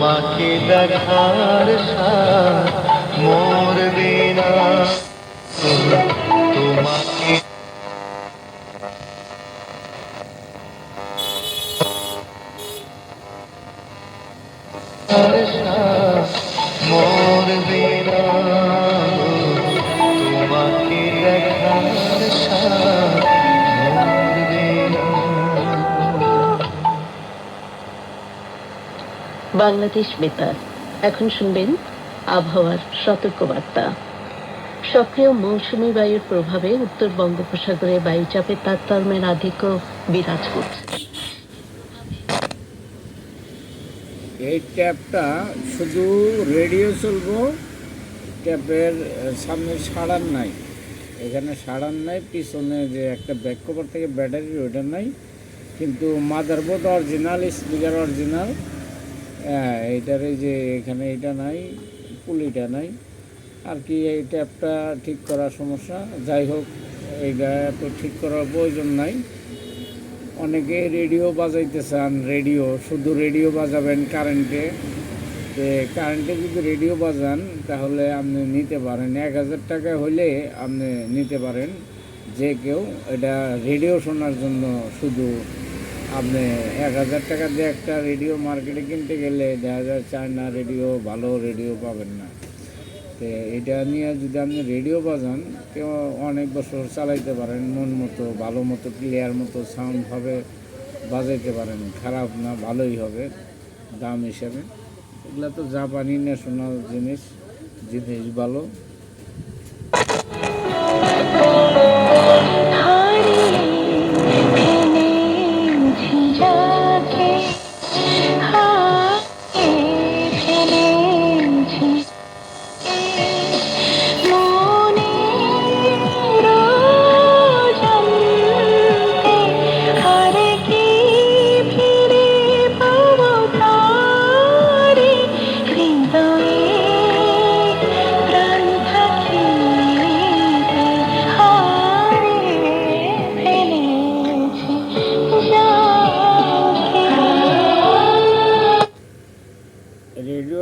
তোমাকে দেখার সাথ মরবে না। তোমাকে দেখার বাংলাদেশ বেতার। এখন শুনবেন আবহাওয়ার সতর্কবার্তা। সক্রিয় মৌসুমি বায়ুর প্রভাবে উত্তর বঙ্গোপসাগরে বায়ুচাপের তারতম্যের আধিক্য বিরাজ করছে এই ট্যাপটা শুধু রেডিও চলবো, ট্যাপের সামনে সাড়ান নাই। এখানে সাড়ান নাই, পিছনে যে একটা ব্যাক কভার থেকে ব্যাটারি, ওইটা নাই। কিন্তু মাদারবোর্ড অরিজিনাল, স্পিকার অরিজিনাল এইটার এই যে এখানে এটা নাই, পুলিটা নাই। আর কি এই ট্যাপটা ঠিক করার সমস্যা? যাই হোক, এইটা তো ঠিক করার প্রয়োজন নাই। অনেকে রেডিও বাজাইতে চান রেডিও, শুধু রেডিও বাজাবেন কারেন্টে। তো কারেন্টে যদি রেডিও বাজান, তাহলে আপনি নিতে পারেন। এক হাজার টাকা হলে আপনি নিতে পারেন। যে কেউ এটা রেডিও শোনার জন্য শুধু আপনি এক হাজার টাকা দিয়ে একটা রেডিও মার্কেটে কিনতে গেলে দেখা যায় চায়না রেডিও ভালো রেডিও পাবেন না। তো এটা নিয়ে যদি আপনি রেডিও বাজান, কেউ অনেক বছর চালাইতে পারেন, মন মতো, ভালো মতো ক্লিয়ার মতো সাউন্ড হবে, বাজাইতে পারেন। খারাপ না, ভালোই হবে, দাম হিসাবে। এগুলো তো জাপানি ন্যাশনাল জিনিস জিনিস ভালো। Oh.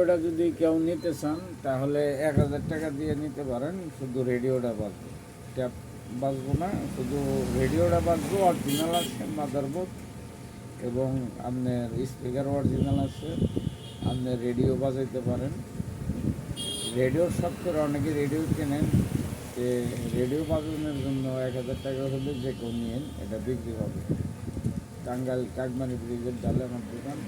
রেডিওটা যদি কেউ নিতে চান, তাহলে এক হাজার টাকা দিয়ে নিতে পারেন, শুধু রেডিওটা বাজবে। ট্যাপ বাজবো না, শুধু রেডিওটা বাজবো অরিজিনাল আছে মাদারবোর্ড এবং আপনার স্পিকার অরিজিনাল আছে আপনি রেডিও বাজাইতে পারেন। রেডিওর শখ করে অনেকে রেডিও কেনেন, যে রেডিও বাজানোর জন্য এক হাজার টাকা হলে যে কেউ নিয়েন, এটা বিক্রি হবে। টাঙ্গাইল কাকমারি ব্রিজের ডালে আমার দোকান।